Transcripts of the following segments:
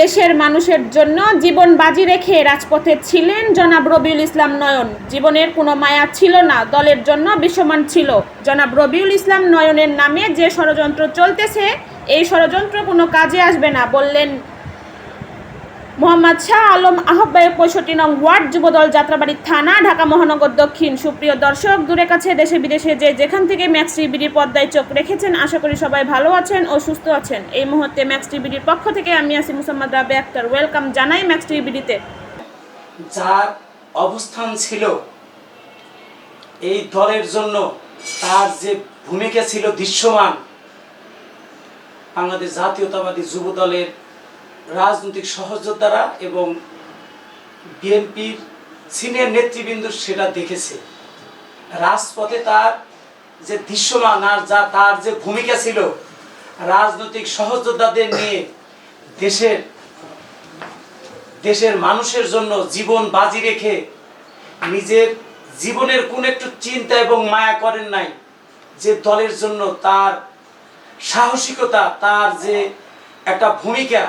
দেশের মানুষের জন্য জীবন বাজি রেখে রাজপথে ছিলেন জনাব রবিউল ইসলাম নয়ন। জীবনের কোনো মায়া ছিল না, দলের জন্য বিশ্বমান ছিল। জনাব রবিউল ইসলাম নয়নের নামে যে ষড়যন্ত্র চলতেছে, এই ষড়যন্ত্র কোনো কাজে আসবে না, বললেন মোহাম্মদ শাহ আলম আহ্বায়ক পঁয়ষট্টি নং ওয়ার্ড যুবদল যাত্রাবাড়ি থানা, ঢাকা মহানগর দক্ষিণ। সুপ্রিয় দর্শক, দূরে কাছে, দেশে বিদেশে যে যেখান থেকে ম্যাক্স টিভির পর্দায় চোখ রেখেছেন, আশা করি সবাই ভালো আছেন ও সুস্থ আছেন। এই মুহূর্তে ম্যাক্স টিভির পক্ষ থেকে আমি আছি মুসাম্মদ রাবে আক্তার। ওয়েলকাম জানাই ম্যাক্স টিভিতে। যার অবস্থান ছিল এই দলের জন্য, তার যে ভূমিকা ছিল দৃশ্যমান, বাংলাদেশ জাতীয়তাবাদী যুব দলের রাজনৈতিক সহযোদ্ধারা এবং বিএনপির সিনিয়র নেতৃবৃন্দ সেটা দেখেছে। রাজপথে তার যে দৃশ্যমান আর যা তার যে ভূমিকা ছিল, রাজনৈতিক সহযোদ্ধাদের নিয়ে দেশের দেশের মানুষের জন্য জীবন বাজি রেখে নিজের জীবনের কোন একটু চিন্তা এবং মায়া করেন নাই যে দলের জন্য তার সাহসিকতা, তার যে একটা ভূমিকা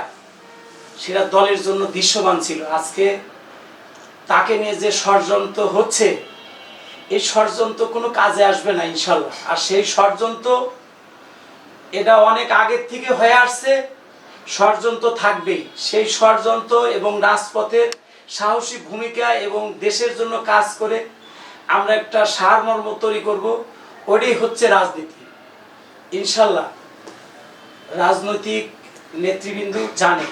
সেটা দলের জন্য দৃশ্যমান ছিল। আজকে তাকে নিয়ে যে ষড়যন্ত্র হচ্ছে, এই ষড়যন্ত্র কোনো কাজে আসবে না ইনশাল্লাহ আর সেই ষড়যন্ত্র এটা অনেক আগের থেকে হয়ে আসছে, ষড়যন্ত্র থাকবেই। সেই ষড়যন্ত্র এবং রাজপথের সাহসী ভূমিকা এবং দেশের জন্য কাজ করে আমরা একটা সারমর্ম তৈরি করব, ওটাই হচ্ছে রাজনীতি। ইনশাল্লাহ রাজনৈতিক নেতৃবৃন্দ জানে।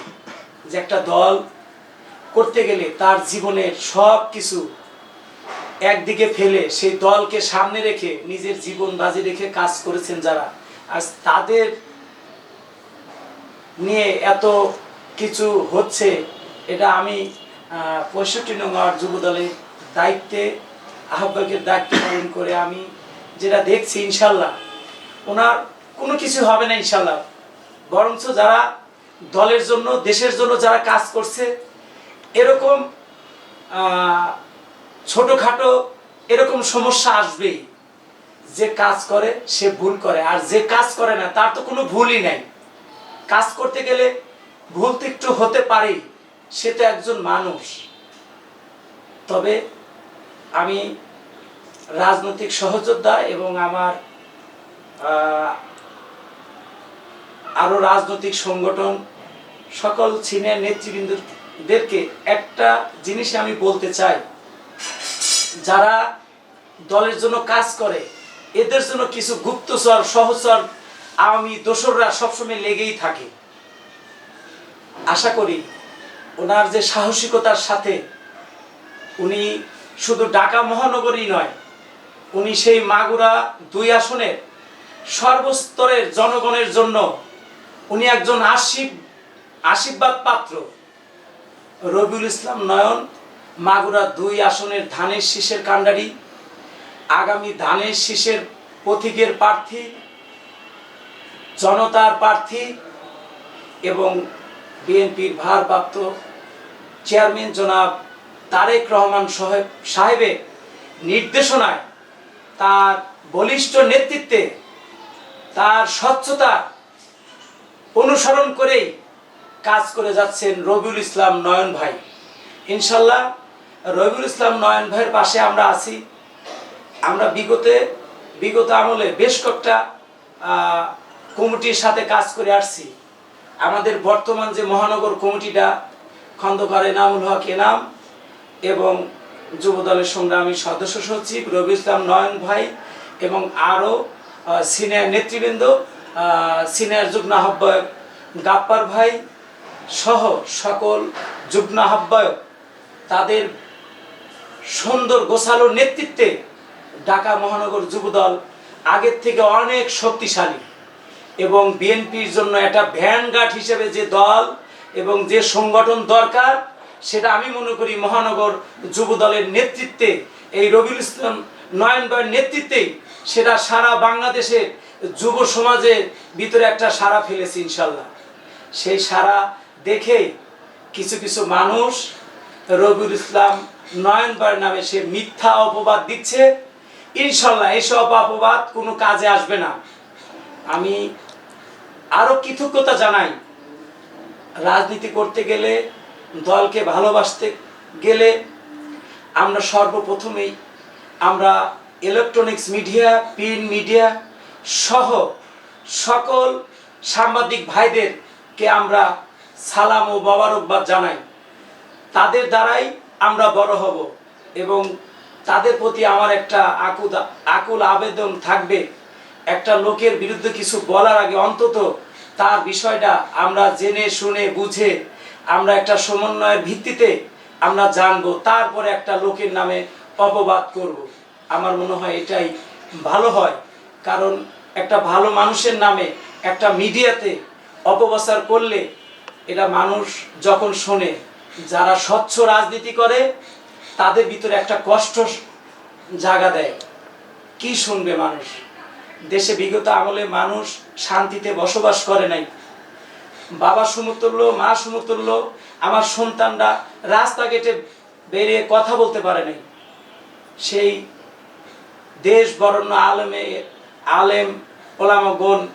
যে একটা দল করতে গেলে তার জীবনের সব কিছু একদিকে ফেলে সেই দলকে সামনে রেখে নিজের জীবন বাজি রেখে কাজ করেছেন যারা। আজ তাদের নিয়ে এত কিছু হচ্ছে, এটা আমি পঁয়ষট্টি নম্বর যুব দলের দায়িত্বে, আহ্বায়কের দায়িত্ব পালন করে আমি যেটা দেখছি ইনশাল্লাহ, ওনার কোনো কিছু হবে না ইনশাল্লাহ। বরঞ্চ যারা দলের জন্য দেশের জন্য যারা কাজ করছে এরকম ছোটখাটো এরকম সমস্যা আসবেই। যে কাজ করে সে ভুল করে। আর যে কাজ করে না তার তো কোনো ভুলই নাই। কাজ করতে গেলে ভুল তো একটু হতে পারেই। সে তো একজন মানুষ। তবে আমি রাজনৈতিক সহযোদ্ধা এবং আমার আহ, আরও রাজনৈতিক সংগঠন সকল সিনিয়র নেতৃবৃন্দদেরকে একটা জিনিস আমি বলতে চাই। যারা দলের জন্য কাজ করে, এদের জন্য কিছু গুপ্তচর, সহচর আওয়ামী দোসররা সবসময় লেগেই থাকে। আশা করি ওনার যে সাহসিকতার সাথে উনি শুধু ঢাকা মহানগরী নয়, উনি সেই মাগুরা দুই আসনের সর্বস্তরের জনগণের জন্য উনি একজন আশীব আশীর্বাদ পাত্র। রবিউল ইসলাম নয়ন, মাগুরা দুই আসনের ধানের শীষের কাণ্ডারি, আগামী ধানের শীষের পথিকের প্রার্থী, জনতার প্রার্থী এবং বিএনপির ভারপ্রাপ্ত চেয়ারম্যান জনাব তারেক রহমান সাহেব সাহেবের নির্দেশনায় তার বলিষ্ঠ নেতৃত্বে তার স্বচ্ছতা অনুসরণ করেই কাজ করে যাচ্ছেন রবিউল ইসলাম নয়ন ভাই। ইনশাল্লাহ, রবিউল ইসলাম নয়ন ভাইয়ের পাশে আমরা আছি। আমরা বিগতে, বিগত আমলে বেশ কয়েকটা কমিটির সাথে কাজ করে আসছি। আমাদের বর্তমান যে মহানগর কমিটিটা, খন্দকার এনামুল হক এনাম এবং যুবদলের সংগ্রামী সদস্য সচিব রবি ইসলাম নয়ন ভাই এবং আরও সিনিয়র নেতৃবৃন্দ সিনিয়র যুগ্ম আহ্বায়ক গাপ্পার ভাই সহ সকল যুগ্ম তাদের সুন্দর গোছালো নেতৃত্বে ঢাকা মহানগর যুবদল আগের থেকে অনেক শক্তিশালী এবং বিএনপির জন্য একটা ভ্যানগার্ড হিসেবে যে দল এবং যে সংগঠন দরকার, সেটা আমি মনে করি মহানগর যুবদলের নেতৃত্বে, এই রবিউল ইসলাম নয়ন ভাইয়ের নেতৃত্বেই সেটা সারা বাংলাদেশের যুব সমাজের ভিতরে একটা সারা ফেলেছে ইনশাল্লাহ। সেই সারা দেখে কিছু কিছু মানুষ রবিউল ইসলাম নয়ন ভাইয়ের নামে সে মিথ্যা অপবাদ দিচ্ছে। ইনশাল্লাহ এসব অপবাদ কোনো কাজে আসবে না। আমি আরও কৃতজ্ঞতা জানাই, রাজনীতি করতে গেলে, দলকে ভালোবাসতে গেলে আমরা সর্বপ্রথমেই আমরা ইলেকট্রনিক্স মিডিয়া প্রিন্ট মিডিয়া সহ সকল সাংবাদিক ভাইদেরকে আমরা সালাম ও মোবারকবাদ জানাই। তাদের দ্বারাই আমরা বড় হব এবং তাদের প্রতি আমার একটা আকুল আকুল আবেদন থাকবে। একটা লোকের বিরুদ্ধে কিছু বলার আগে অন্তত তার বিষয়টা আমরা জেনে, শুনে, বুঝে আমরা একটা সমন্বয়ের ভিত্তিতে আমরা জানব। তারপরে একটা লোকের নামে অপবাদ করব। আমার মনে হয় এটাই ভালো হয়। কারণ একটা ভালো মানুষের নামে একটা মিডিয়াতে অপপ্রচার করলে এটা মানুষ যখন শোনে, যারা স্বচ্ছ রাজনীতি করে, তাদের ভিতরে একটা কষ্ট জায়গা দেয়। কি শুনবে মানুষ? দেশে বিগত আমলে মানুষ শান্তিতে বসবাস করে নাই। বাবা সমতুল্য মা সমতুল্য আমার সন্তানরা রাস্তা রাস্তাঘাটে বেরিয়ে কথা বলতে পারে নাই। সেই দেশ বরণ্য আলেমে আলেম, ওলামগণ